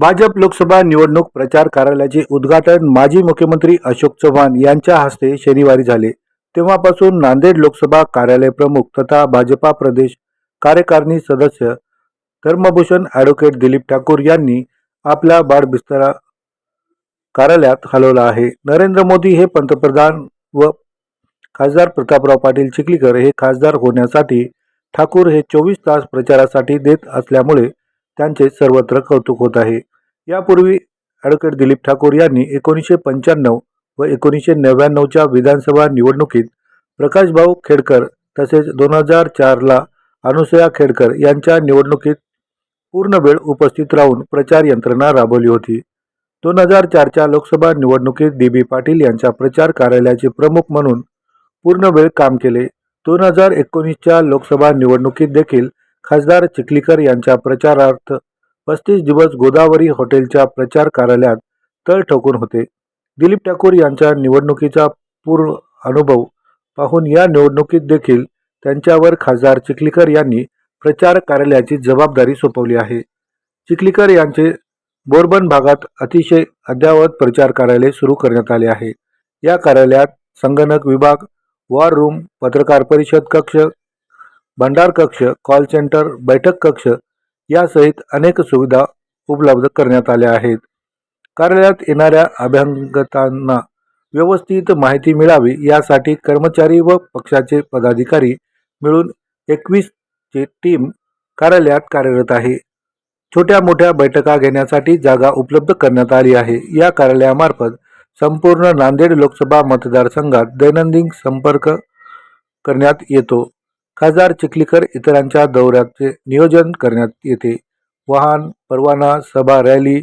भाजप लोकसभा निवडणूक प्रचार कार्यालयाचे उद्घाटन माजी मुख्यमंत्री अशोक चव्हाण यांच्या हस्ते शनिवारी झाले. तेव्हापासून नांदेड लोकसभा कार्यालय प्रमुख तथा भाजपा प्रदेश कार्यकारिणी सदस्य धर्मभूषण ॲडव्होकेट दिलीप ठाकूर यांनी आपला बाळबिस्तरा कार्यालयात हलवला आहे. नरेंद्र मोदी हे पंतप्रधान व खासदार प्रतापराव पाटील चिखलीकर हे खासदार होण्यासाठी ठाकूर हे चोवीस तास प्रचारासाठी देत असल्यामुळे त्यांचे सर्वत्र कौतुक होत आहे. यापूर्वी ॲडव्होकेट दिलीप ठाकूर यांनी एकोणीसशे पंच्याण्णव व एकोणीसशे नव्याण्णवच्या विधानसभा निवडणुकीत प्रकाशभाऊ खेडकर तसेच दोन हजार चारला अनुसया खेडकर यांच्या निवडणुकीत पूर्ण वेळ उपस्थित राहून प्रचार यंत्रणा राबवली होती. दोन हजार चारच्या लोकसभा निवडणुकीत डी बी पाटील यांच्या प्रचार कार्यालयाचे प्रमुख म्हणून पूर्ण वेळ काम केले. दोन हजार एकोणीसच्या लोकसभा निवडणुकीत देखील खासदार चिखलीकर यांच्या प्रचारार्थ पस्तीस दिवस गोदावरी हॉटेलच्या प्रचार कार्यालयात तळ ठोकून होते. दिलीप ठाकूर यांच्या निवडणुकीचा पूर्ण अनुभव पाहून या निवडणुकीत देखील त्यांच्यावर खासदार चिखलीकर यांनी प्रचार कार्यालयाची जबाबदारी सोपवली आहे. चिखलीकर यांचे बोरबन भागात अतिशय अद्ययावत प्रचार कार्यालय सुरू करण्यात आले आहे. या कार्यालयात संगणक विभाग वॉर रूम पत्रकार परिषद कक्ष भंडार कक्ष कॉल सेंटर बैठक कक्ष यासहित अनेक सुविधा उपलब्ध करण्यात आल्या आहेत. कार्यालयात येणाऱ्या अभ्यांगतांना व्यवस्थित माहिती मिळावी यासाठी कर्मचारी व पक्षाचे पदाधिकारी मिळून एकवीसची टीम कार्यालयात कार्यरत आहे. छोट्या मोठ्या बैठका घेण्यासाठी जागा उपलब्ध करण्यात आली आहे. या कार्यालयामार्फत संपूर्ण नांदेड लोकसभा मतदारसंघात दैनंदिन संपर्क करण्यात येतो. खासदार चिखलीकर इतरांच्या दौऱ्याचे नियोजन करण्यात येते. वाहन परवाना सभा रॅली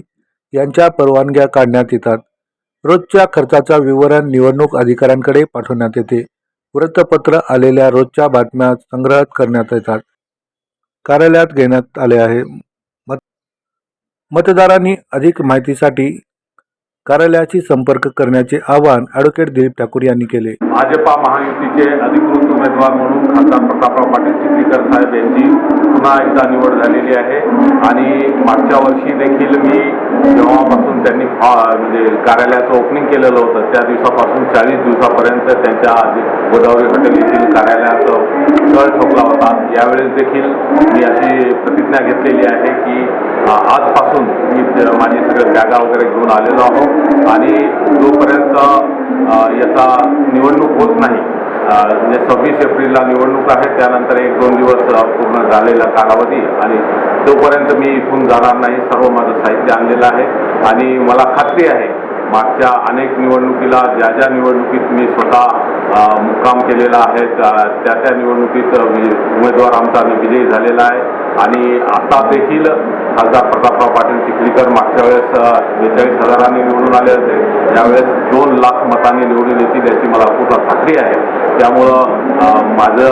यांच्या परवानग्या काढण्यात येतात. रोजच्या खर्चाचा विवरण निवडणूक अधिकाऱ्यांकडे पाठवण्यात येते. वृत्तपत्र आलेल्या रोजच्या बातम्या संग्रहित करण्यात येतात. कार्यालयात घेण्यात आले आहे. मत मतदारांनी अधिक माहितीसाठी कार्यालयाशी संपर्क करण्याचे आवाहन अॅडव्होकेट दिलीप ठाकूर यांनी केले. भाजपा महायुतीचे अधिकृत उमेदवार म्हणून खासदार प्रतापराव पाटील चिखलीकर साहेब यांची पुन्हा एकदा निवड झालेली आहे. आणि मागच्या वर्षी देखील मी जेव्हापासून त्यांनी म्हणजे कार्यालयाचं ओपनिंग केलेलं होतं त्या दिवसापासून चाळीस दिवसापर्यंत त्यांच्या गोदावरी हॉटेल येथील कार्यालयाचं तळ ठोकला होता. यावेळेस देखील मी अशी प्रतिज्ञा घेतलेली आहे की अ, आजपासून मी त- माझी सगळे बॅगा वगैरे घेऊन आलेलो आहोत. आणि जोपर्यंत याचा निवडणूक होत नाही म्हणजे सव्वीस एप्रिलला निवडणूक आहे त्यानंतर एक दोन दिवस पूर्ण झालेला कालावधी आणि तोपर्यंत मी इथून जाणार नाही सर्व माझं साहित्य आणलेलं आहे. आणि मला खात्री आहे मागच्या अनेक निवडणुकीला ज्या ज्या निवडणुकीत मी स्वतः मुक्काम केलेला आहे त्या त्या त्या निवडणुकीत उमेदवार आमचा विजयी झालेला आहे. आणि आता देखील खासदार प्रतापराव पाटील चिखलीकर मागच्या वेळेस बेचाळीस हजारांनी निवडून आले होते. यावेळेस दोन लाख मतांनी निवडून येतील याची मला पूर्ण खात्री आहे. त्यामुळं माझं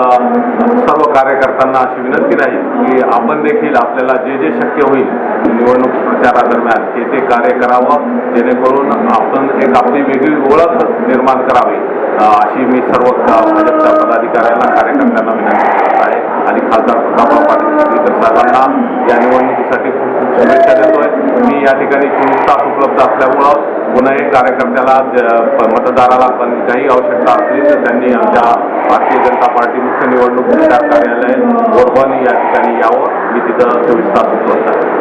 सर्व कार्यकर्त्यांना अशी विनंती राहील की आपण देखील आपल्याला जे जे शक्य होईल निवडणूक प्रचारादरम्यान ते ते कार्य करावं. जेणेकरून आपण एक आपली वेगळी ओळख निर्माण करावी. अशी मी सर्व भाजपच्या पदाधिकाऱ्यांना कार्यकर्त्यांना विनंती करत आहे. आणि खासदार बाबा पाटील. चिखलीकर साहेबांना या निवडणुकीसाठी खूप खूप शुभेच्छा देतोय. मी या ठिकाणी चोवीस तास उपलब्ध असल्यामुळं कोणाही कार्यकर्त्याला मतदाराला पण काही आवश्यकता असली तर त्यांनी आमच्या भारतीय जनता पार्टी मुख्य निवडणूक प्रचार कार्यालय बोरबन या ठिकाणी यावं. मी तिथं चोवीस तास उपलब्ध